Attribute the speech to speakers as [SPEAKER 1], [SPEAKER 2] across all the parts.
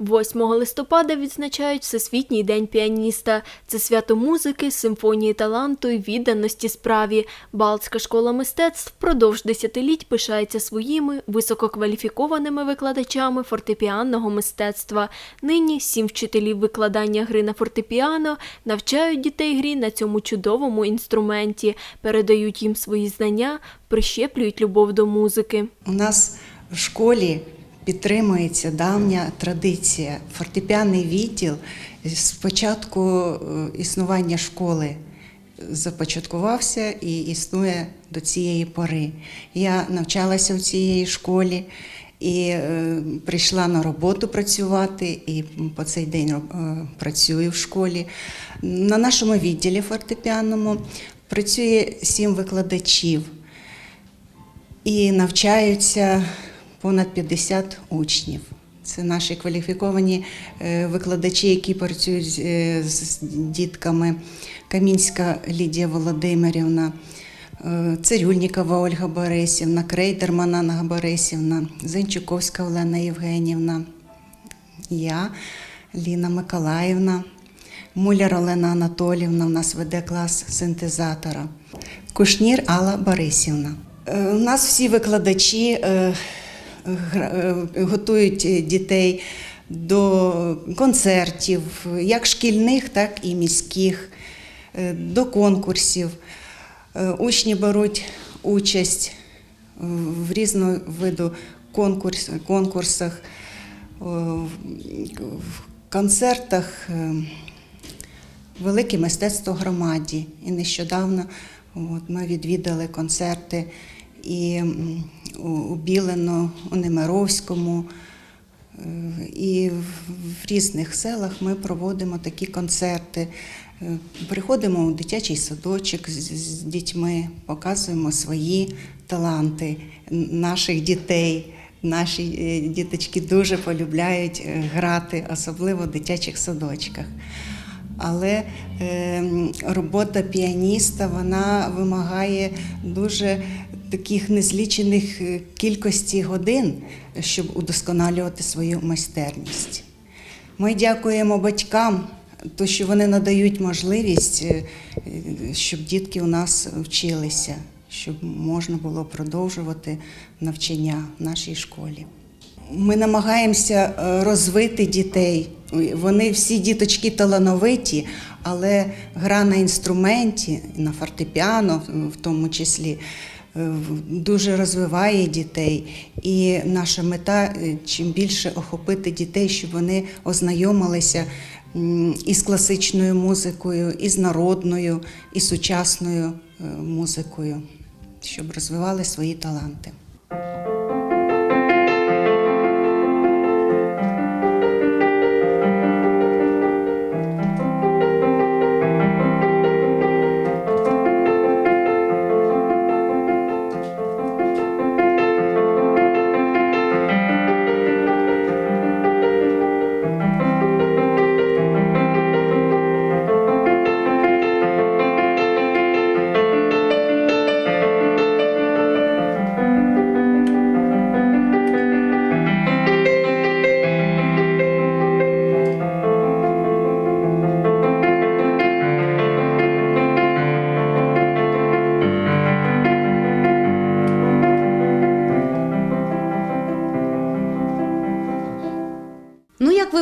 [SPEAKER 1] 8 листопада відзначають Всесвітній день піаніста. Це свято музики, симфонії таланту і відданості справі. Балтська школа мистецтв впродовж десятиліть пишається своїми висококваліфікованими викладачами фортепіанного мистецтва. Нині сім вчителів викладання гри на фортепіано навчають дітей грі на цьому чудовому інструменті, передають їм свої знання, прищеплюють любов до музики.
[SPEAKER 2] У нас в школі підтримується давня традиція. Фортепіаний відділ з початку е, існування школи започаткувався і існує до цієї пори. Я навчалася в цій школі і е, прийшла на роботу працювати, і по цей день е, працюю в школі. На нашому відділі фортепіаному працює сім викладачів і навчаються понад 50 учнів. Це наші кваліфіковані е, викладачі, які працюють з- е, дітками. Камінська Лідія Володимирівна, е, Цирюльнікова Ольга Борисівна, Крейдерман Анна Борисівна, Зенчуковська Олена Євгенівна, я, Ліна Миколаївна, Муляр Олена Анатолівна, у нас веде клас синтезатора, Кушнір Алла Борисівна. У нас всі викладачі готують е, дітей до концертів, як шкільних, так і міських, е, до конкурсів. Е, Учні беруть участь в різного виду конкурс, конкурсах, в концертах. Велике мистецтво громаді. І нещодавно от, ми відвідали концерти і у, Білено, у Немировському. Е, І в різних селах ми проводимо такі концерти. Е, Приходимо у дитячий садочок з, дітьми, показуємо свої таланти наших дітей. Наші е, діточки дуже полюбляють грати, особливо в дитячих садочках. Але е, робота піаніста вона вимагає дуже таких незлічених е, кількості годин, щоб удосконалювати свою майстерність. Ми дякуємо батькам, то що вони надають можливість, е, щоб дітки у нас вчилися, щоб можна було продовжувати навчання в нашій школі. Ми намагаємося е, розвити дітей. Вони всі діточки талановиті, але гра на інструменті, на фортепіано в тому числі, дуже розвиває дітей. І наша мета е, чим більше охопити дітей, щоб вони ознайомилися із класичною музикою, і з народною, і сучасною е, музикою, щоб розвивали свої таланти.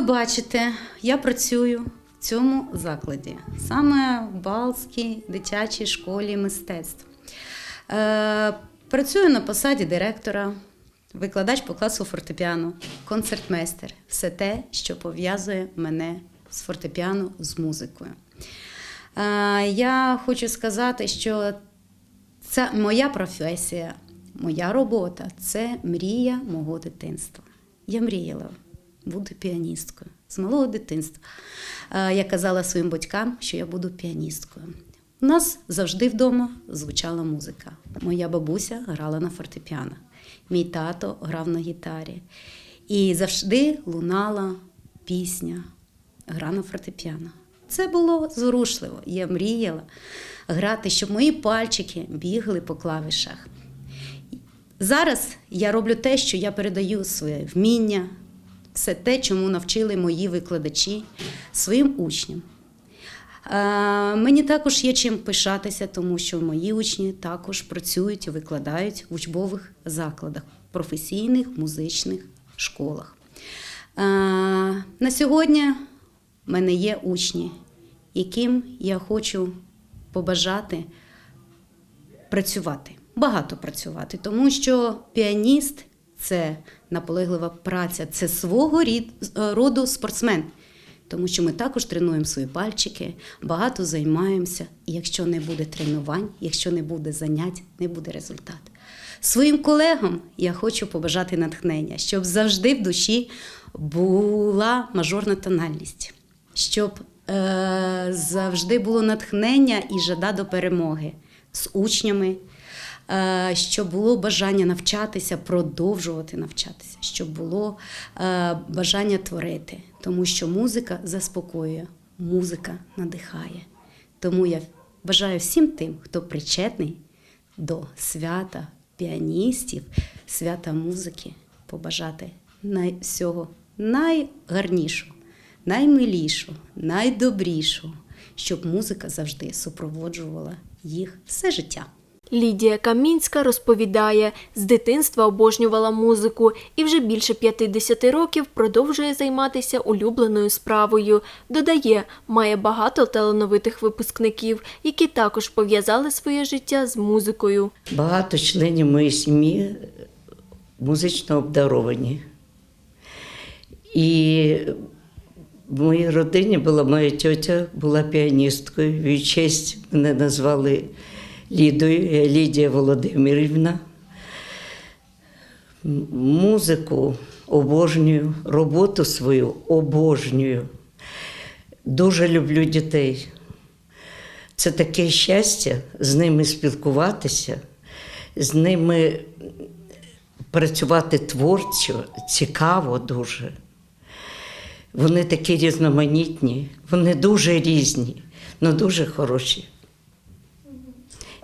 [SPEAKER 3] Бачите, я працюю в цьому закладі, саме в Балтській дитячій школі мистецтв. Е, працюю на посаді директора, викладач по класу фортепіано, концертмейстер. Все те, що пов'язує мене з фортепіано з музикою. Е, я хочу сказати, що це моя професія, моя робота це мрія мого дитинства. Я мріяла бути піаністкою з малого дитинства. Е, Я казала своїм батькам, що я буду піаністкою. У нас завжди вдома звучала музика. Моя бабуся грала на фортепіано, мій тато грав на гітарі. І завжди лунала пісня, гра на фортепіано. Це було зворушливо. Я мріяла грати, щоб мої пальчики бігли по клавішах. Зараз я роблю те, що я передаю своє вміння, все те, чому навчили мої викладачі своїм учням. Е, Мені також є чим пишатися, тому що мої учні також працюють і викладають в учбових закладах, професійних музичних школах. Е, На сьогодні в мене є учні, яким я хочу побажати працювати, багато працювати, тому що піаніст це наполеглива праця, це свого е, роду спортсмен. Тому що ми також тренуємо свої пальчики, багато займаємося. І якщо не буде тренувань, якщо не буде занять, не буде результату. Своїм колегам я хочу побажати натхнення, щоб завжди в душі була мажорна тональність, щоб е, завжди було натхнення і жада до перемоги з учнями, щоб було бажання навчатися, продовжувати навчатися, щоб було е, бажання творити, тому що музика заспокоює, музика надихає. Тому я бажаю всім тим, хто причетний до свята піаністів, свята музики, побажати най- всього найгарнішого, наймилішого, найдобрішого, щоб музика завжди супроводжувала їх все життя.
[SPEAKER 1] Лідія Камінська розповідає, з дитинства обожнювала музику і вже більше 50 років продовжує займатися улюбленою справою. Додає, має багато талановитих випускників, які також пов'язали своє життя з музикою.
[SPEAKER 4] Багато членів моєї сім'ї музично обдаровані. І в моїй родині була моя тьотя, була піаністкою. В її честь мене назвали Лідія Володимирівна. Музику обожнюю, роботу свою обожнюю. Дуже люблю дітей. Це таке щастя з ними спілкуватися, з ними працювати творчо, цікаво дуже. Вони такі різноманітні, вони дуже різні, але дуже хороші.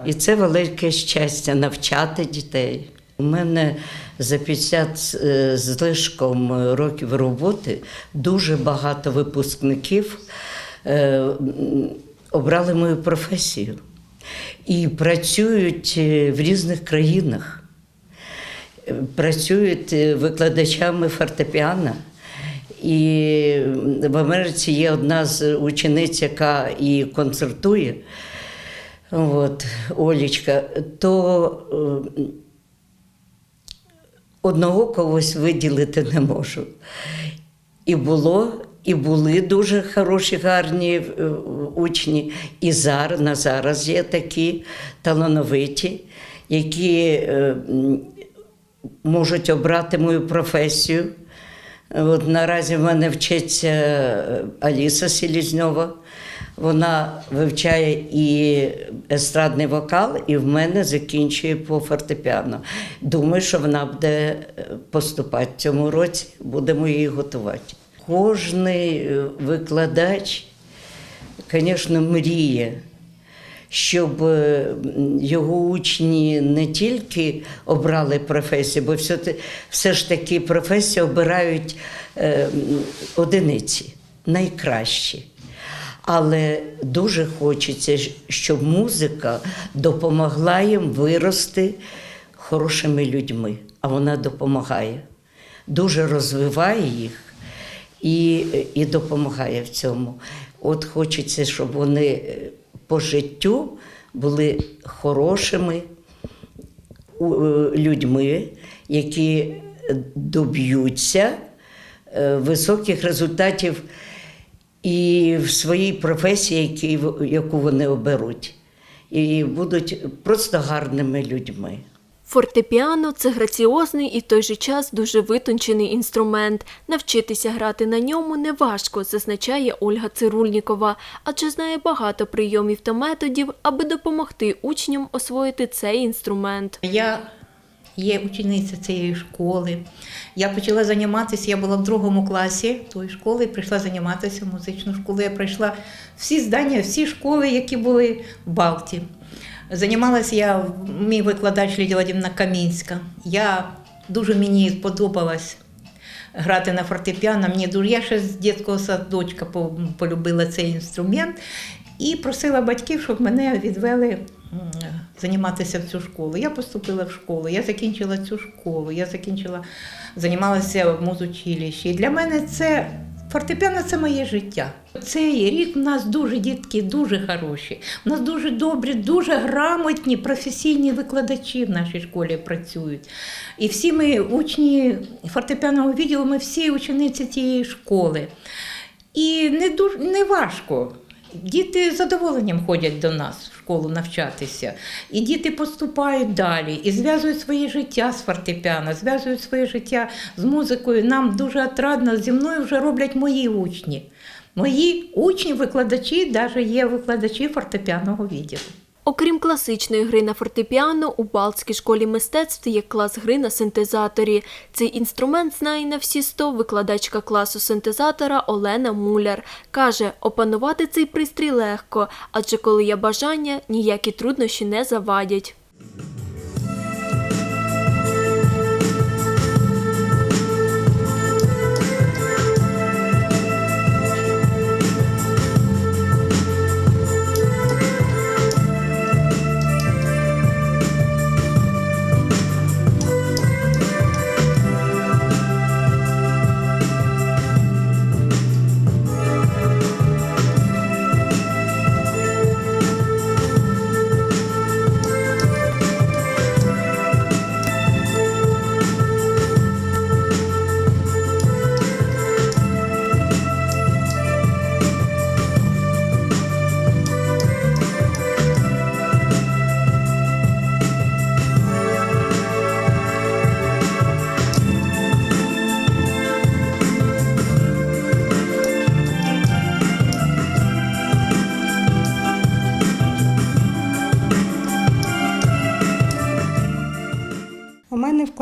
[SPEAKER 4] І це велике щастя навчати дітей. У мене за 50 з- з лишком років роботи дуже багато випускників е, обрали мою професію і працюють е, в різних країнах, Е, працюють е, викладачами фортепіано. І в Америці є одна з учениць, яка і концертує, от, Олічка, то е, одного когось виділити не можу. І було, і були дуже хороші, гарні е, учні. І зараз, на зараз є такі талановиті, які е, можуть обрати мою професію. От наразі в мене вчиться е, Аліса Селізньова. Вона вивчає і естрадний вокал, і в мене закінчує по фортепіано. Думаю, що вона буде е, поступати в цьому році, будемо її готувати. Кожний е, викладач, звісно, мріє, щоб е, його учні не тільки обрали професію, бо все, все ж таки професію обирають е, одиниці, найкращі. Але дуже хочеться, щоб музика допомогла їм вирости хорошими людьми, а вона допомагає, дуже розвиває їх і, і допомагає в цьому. От хочеться, щоб вони е, по життю були хорошими е, людьми, які доб'ються е, високих результатів і в своїй професії, яку вони оберуть, і будуть просто гарними людьми.
[SPEAKER 1] Фортепіано це граціозний і в той же час дуже витончений інструмент. Навчитися грати на ньому не важко, зазначає Ольга Цирульнікова, адже знає багато прийомів та методів, аби допомогти учням освоїти цей інструмент.
[SPEAKER 5] Я є учениця цієї школи. Я почала займатися, я була в другому класі тої школи, прийшла займатися в музичну школу. Я пройшла всі здання, всі школи, які були в Балті. Займалася я, мій викладач Лідія Владимирівна Камінська. Я дуже мені сподобалась грати на фортепіано. Мені дуже я ще з дитячого садочка полюбила цей інструмент і просила батьків, щоб мене відвели займатися в цю школу. Я поступила в школу, я закінчила цю школу, я закінчила, займалася в музучилищі. І для мене це фортепіано це моє життя. Цей рік у нас дуже дітки дуже хороші. У нас дуже добрі, дуже грамотні, професійні викладачі в нашій школі працюють. І всі ми учні фортепіаного відділу, ми всі учениці цієї школи. І не дуже не важко. Діти з задоволенням ходять до нас в школу навчатися. І діти поступають далі і зв'язують своє життя з фортепіано, зв'язують своє життя з музикою. Нам дуже отрадно зі мною вже роблять мої учні. Мої учні, викладачі, навіть є викладачі фортепіаного відділу.
[SPEAKER 1] Окрім класичної гри на фортепіано, у Балтській школі мистецтв є клас гри на синтезаторі. Цей інструмент знає на всі сто викладачка класу синтезатора Олена Муляр. Каже, опанувати цей пристрій легко, адже коли є бажання, ніякі труднощі не завадять.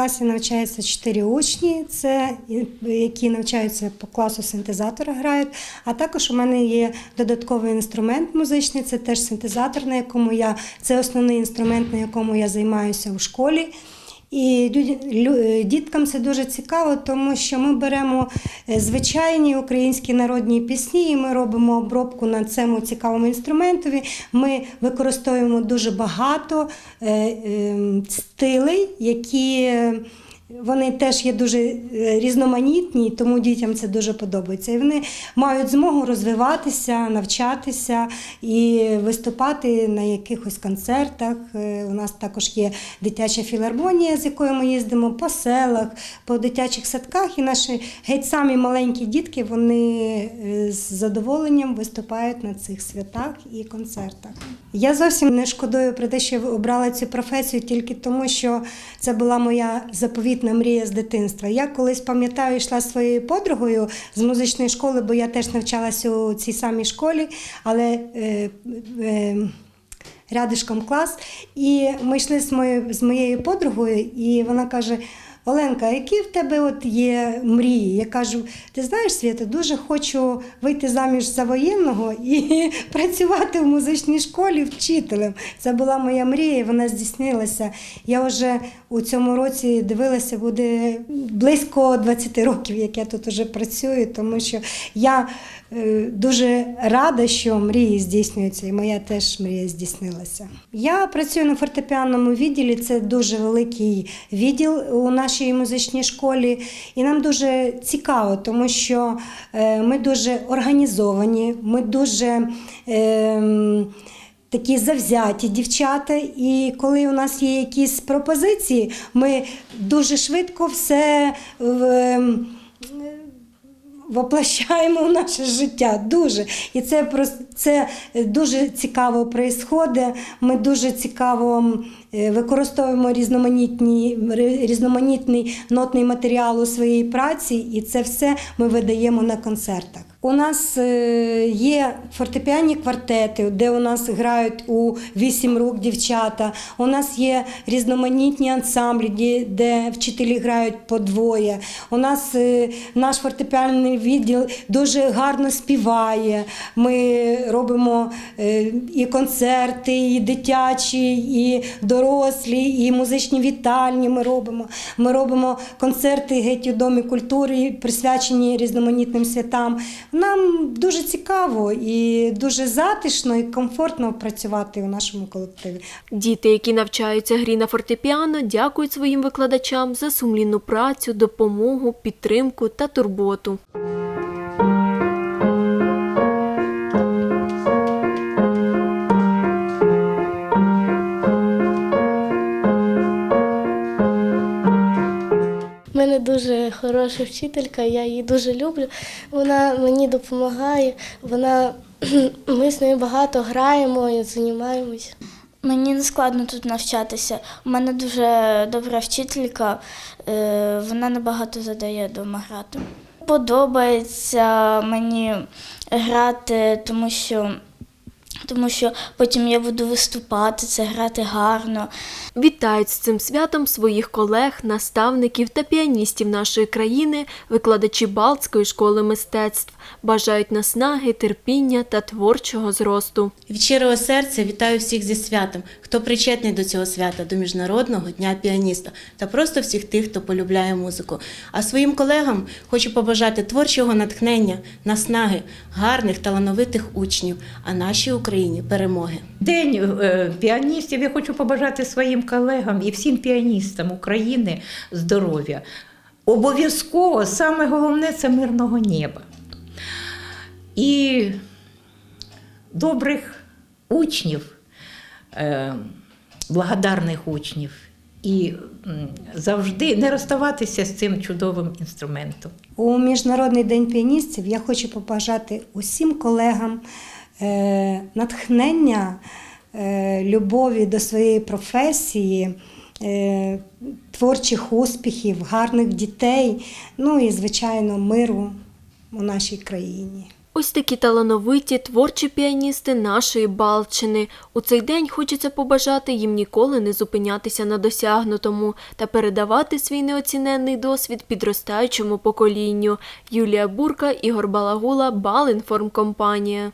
[SPEAKER 6] Класі навчається чотири учні, це які навчаються по класу синтезатора, грають. А також у мене є додатковий інструмент музичний, це теж синтезатор, на якому я це основний інструмент, на якому я займаюся у школі. І е, діткам це дуже цікаво, тому що ми беремо е, звичайні українські народні пісні, і ми робимо обробку на цьому цікавому інструментові. Ми використовуємо дуже багато е, е, стилей, які вони теж є дуже е, різноманітні, тому дітям це дуже подобається. І вони мають змогу розвиватися, навчатися і виступати на якихось концертах. Е, У нас також є дитяча філармонія, з якою ми їздимо по селах, по дитячих садках. І наші геть самі маленькі дітки вони е, з задоволенням виступають на цих святах і концертах. Я зовсім не шкодую про те, що обрала цю професію тільки тому, що це була моя заповітна мрія з дитинства. Я колись пам'ятаю, йшла своєю подругою з музичної школи, бо я теж навчалася у цій самій школі, але е, е, рядишком клас. І ми йшли з моєю, з моєю подругою, і вона каже: Оленка, які в тебе от є мрії? Я кажу, ти знаєш, Свята, дуже хочу вийти заміж за воєнного і працювати в музичній школі вчителем. Це була моя мрія, вона здійснилася. Я вже у цьому році дивилася, буде близько 20 років, як я тут вже працюю, тому що я дуже рада, що мрії здійснюються, і моя теж мрія здійснилася. Я працюю на фортепіанному відділі, це дуже великий відділ у нашій музичній школі, і нам дуже цікаво, тому що е, ми дуже організовані, ми дуже. Е, Такі завзяті дівчата, і коли у нас є якісь пропозиції, ми дуже швидко все в, воплощаємо в наше життя. Дуже. І це просто це дуже цікаво происходить. Ми дуже цікаво е, використовуємо різноманітні, різноманітний нотний матеріал у своїй праці, і це все ми видаємо на концертах. У нас е, є фортепіанні квартети, де у нас грають у вісім рук дівчата. У нас є різноманітні ансамблі, де- вчителі грають по двоє. У нас е, наш фортепіанний відділ дуже гарно співає. Ми робимо е, і концерти, і дитячі, і дорослі, і музичні вітальні. Ми робимо. Ми робимо концерти геть у домі культури, присвячені різноманітним святам. Нам дуже цікаво і дуже затишно і комфортно працювати у нашому колективі.
[SPEAKER 1] Діти, які навчаються грі на фортепіано, дякують своїм викладачам за сумлінну працю, допомогу, підтримку та турботу.
[SPEAKER 7] Хороша вчителька, я її дуже люблю. Вона мені допомагає, вона ми з нею багато граємо і займаємося.
[SPEAKER 8] Мені не складно тут навчатися. У мене дуже добра вчителька, е, вона набагато задає вдома грати. Подобається мені грати, тому що, тому що потім я буду виступати, це грати гарно.
[SPEAKER 1] Вітають з цим святом своїх колег, наставників та піаністів нашої країни, викладачі Балтської школи мистецтв, бажають наснаги, терпіння та творчого зросту.
[SPEAKER 9] Від щирого серця вітаю всіх зі святом, хто причетний до цього свята, до Міжнародного дня піаніста та просто всіх тих, хто полюбляє музику. А своїм колегам хочу побажати творчого натхнення, наснаги, гарних, талановитих учнів, а нашій Україні перемоги.
[SPEAKER 5] День е, піаністів я хочу побажати своїм колегам і всім піаністам України здоров'я. Обов'язково саме головне це мирного неба. І добрих учнів, е, благодарних учнів. І завжди не розставатися з цим чудовим інструментом.
[SPEAKER 6] У Міжнародний день піаністів я хочу побажати усім колегам натхнення, е, любові до своєї професії, е, творчих успіхів, гарних дітей, ну і, звичайно, миру у нашій країні.
[SPEAKER 1] Ось такі талановиті творчі піаністи нашої Балчини. У цей день хочеться побажати їм ніколи не зупинятися на досягнутому та передавати свій неоціненний досвід підростаючому поколінню. Юлія Бурка, Ігор Балагула, Балінформкомпанія.